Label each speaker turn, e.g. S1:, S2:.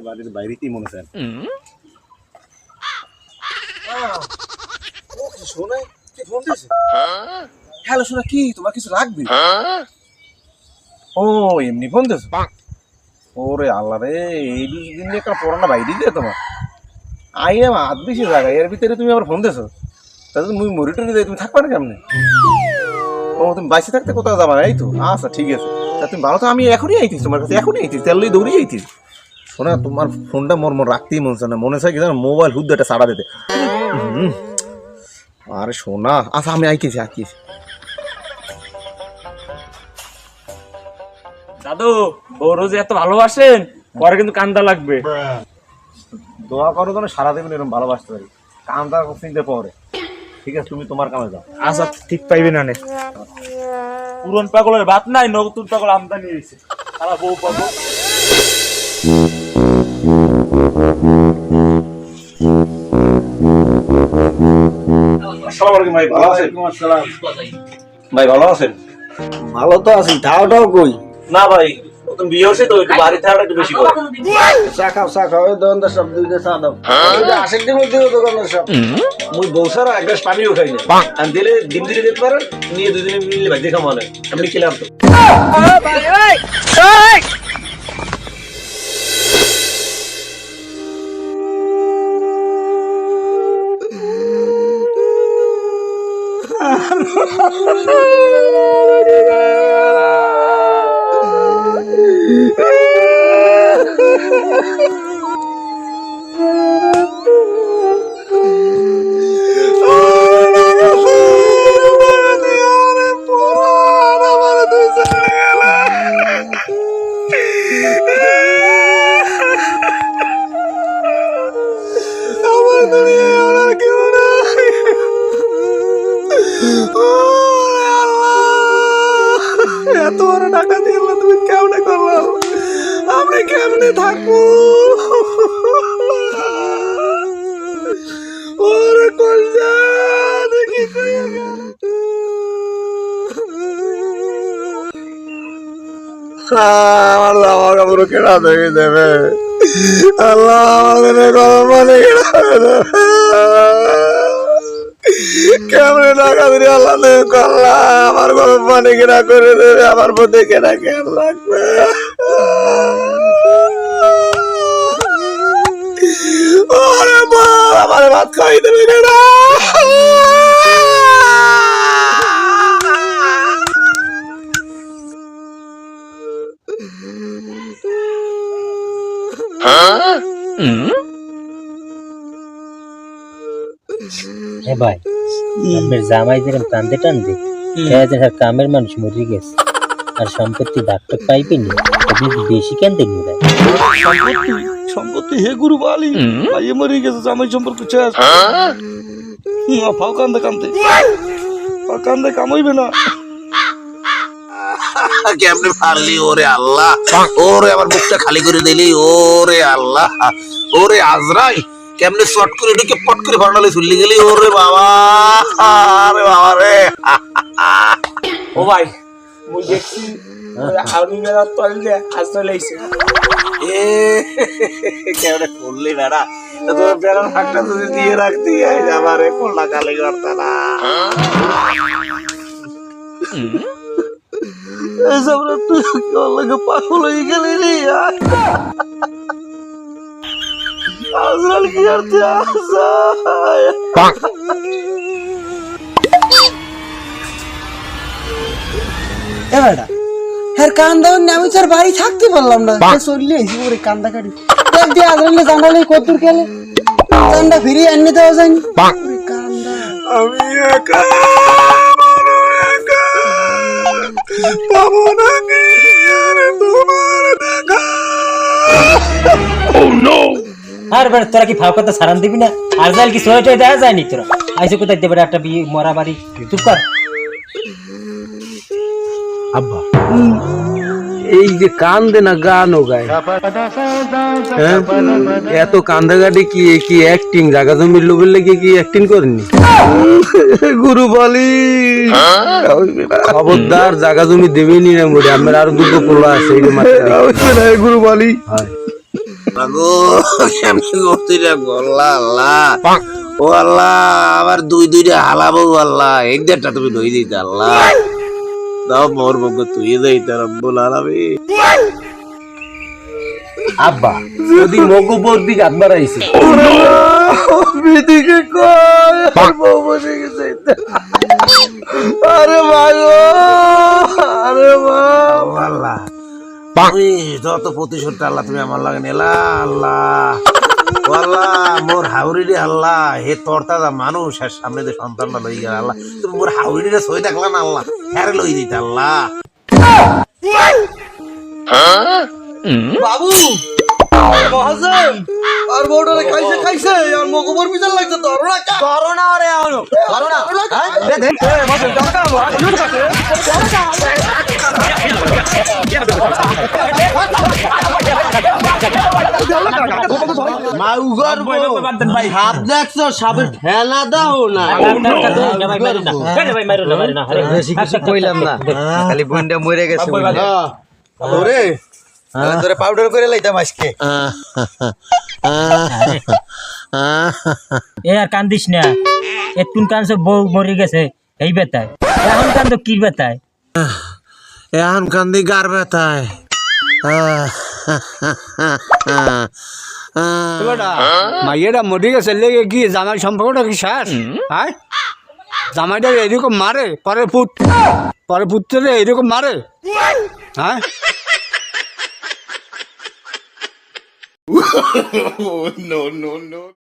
S1: Sir বাড়ির বাইরেতেই মনে sir
S2: ও কি শোনে? কি ফোন দিয়েছে? হ্যালো শোনা কি? তোমার কিছু লাগবে? ও এমনি ফোন দিয়েছে? ওরে আল্লাহ রে এই দুদিন দিয়ে একটা পড়ানো বাইরে দিয়ে তোমার। আই এম হাত বেশি জায়গা। এর ভিতরে তুমি আবার ফোন দিয়েছ? তাহলে তুমি মরি টরি দিয়ে তুমি থাকবা না কেমনে? ও তুমি বাইসে থাকতে কোথাও যাবা না এই তো। আচ্ছা ঠিক আছে। তা তুমি ভালো তো আমি এখনই আইতিস তোমার কাছে এখনই আইতিস তেল দৌড়িয়ে আইতিস শোনা তোমার ফোনটা মোর মোর রাখতেই মন চায় না। মনে চায় কি জানো মোবাইল হুদ্দাটা সাড়া দিতে। আরে সোনা আচ্ছা আমি আইকেছি আইকেছি
S3: দাদু বড় যে এত ভালোবাসেন পরে কিন্তু কান্দা লাগবে।
S2: দোয়া করো যেন সারা দেবেন এরকম ভালোবাসতে পারি। কামটা চিনতে পরে। ঠিক আছে তুমি তোমার কামে যাও।
S3: আচ্ছা ঠিক পাইবে না নে। পুরন পাগলের ভাত নাই নতুন পাগল আমদানি হয়েছে সারা বউ পাগল।
S2: আসসালামু আলাইকুম ভাই ভালো আছেন? ভাই ভালো আছেন?
S4: ভালো তো আছি তাওটাও কই?
S2: না ভাই নতুন বিয়ে হয়েছে তো একটু বাড়ি থাকাটা একটু বেশি করে।
S4: চা খাও চা খাও ওই দোকানদার সব দুইটা চা দাও। ওই যে আশেক দিন মধ্যে দোকানদার সব।
S2: মুই বউ সারা এক গ্লাস পানিও খাই না আমি দিলে ডিম দিলে দিতে পারেন নিয়ে দুদিনে মিলে ভাই দেখা মনে আমি খেলাম তো। 啊哈哈哈哈哈哈哈哈哈哈哈 আমার দেখে দেবে আল্লাহ আমাদের গরম করলা আমার গরম পানি কেনা করে দেবে। আমার মধ্যে কেনা কেন লাগবে ওরে মা আমার ভাত খাই দেবে কেনা
S5: এ ভাই আপনার জামাই যেরকম কান্দে টানবে খেয়াদের আর কামের মানুষ মরে গেছে। আর সম্পত্তি ভাগটা পাইবেনি আপনি বেশি কান্দে নি
S4: সম্পত্তি সম্পত্তি হে গুরু বালি ভাইয়ে মরে গেছে জামাই সম্পর্ক শেষ। ফাও কান্দে কান্দে। ফাও কান্দে কামাইবে না।
S6: কেমনে পারলি ওরে আল্লাহ। ওরে আমার মুখটা খালি করে দিলি ওরে আল্লাহ। ওরে আজরাই কেমনে শর্ট করে ঢুকে পট করে ফাটালে চুল্লি গেলি? ওরে বাবা আরে বাবা রে।
S3: ও ভাই মুই দেখছি আউনি মেলা তল যে আসলে আইছে
S2: এ কেমনে করলি বেড়া? তা তোর বেড়ার ফাঁকটা যদি দিয়ে রাখতি এই আমারে পড়লা কালি করতে না।
S4: এইসব রে তুই লাগে পাগল হয়ে গেলি রে? আজরাল কি করতে
S7: এ বেটা হ্যাঁ কান্দা আমি তোর বাড়ি থাকতে পারলাম না। চললে ওরে কান্দা কাটি দেখ দিয়ে আদরলে জানালে কদ্দুর গেলে। কান্দা ফিরিয়ে আনতে দেওয়া যায়নি। কান্দা।
S2: আমি একা। পাবো না কি আরে তোমার দেখা
S5: আর বেটা, তোরা কি ফাও কথা সারান দিবি না? আর জাল কি সোয়েটার দেওয়া যায়নি তোরা? আইসে কোথায় দেবে একটা বিয়ে মরা বাড়ি? চুপ কর।
S4: আব্বা। এই যে কান্দে না গানও গায়। হ্যাঁ? এত কান্দাকাটি কি কি অ্যাক্টিং জায়গা জমির লোভের লেগে কি অ্যাক্টিং করেনি গুরু বলি। খবরদার জায়গা জমি দেবেনি না মোড়ে আমার আরও দুটো পোলা আছে এই গুরু বলি।
S6: ও আল্লাহ আবার দুই দুইটা হালাবো আল্লাহ। এক দেড়টা তুমি দই দিতে আল্লাহ। দাও মোর তুই রব্বুল আলামিন
S4: আব্বা যদি মগবর দিকে হাত বাড়াইছে
S2: বিদিকে কয় আর বউ বসে গেছে আরে আরে মা
S6: আল্লাহ। যত প্রতিশোধটা আল্লাহ তুমি আমার লাগে নিলা আল্লাহ। আল্লাহ মোর হাউরি রে আল্লাহ হে তরতাজা মানুষ আর সামনে যে সন্তানটা লই গেল আল্লাহ তুমি মোর হাউরি রে সই দেখলা না আল্লাহ হ্যাঁ লই দিতে আল্লাহ।
S7: বাবু মহাজন আর বউটারে খাইছে খাইছে আর মগবর বিচার লাগছে তো করোনা রে আনো করোনা মাউগর সাপ দেখছ সাপের ঠেলা দাও না
S4: বেশি কিছু কইলাম না খালি বইনটা মরে গেছে
S7: ওরে তোরে পাউডার করে লাইতাম আজকে
S5: এ আর কান্দিস না। এতুন কানছে বউ মরে গেছে এই বেতায়। এখন কান্দ কি বেতায়?
S6: এখন কান্দি গার ব্যথায়
S1: মাইয়েরা মরে গেছে লেগে কি জামাই সম্পর্কটা কি শেষ? হ্যাঁ? জামাইটা এরকম মারে পরে পুত পরে পুত্রে এরকম মারে? হ্যাঁ?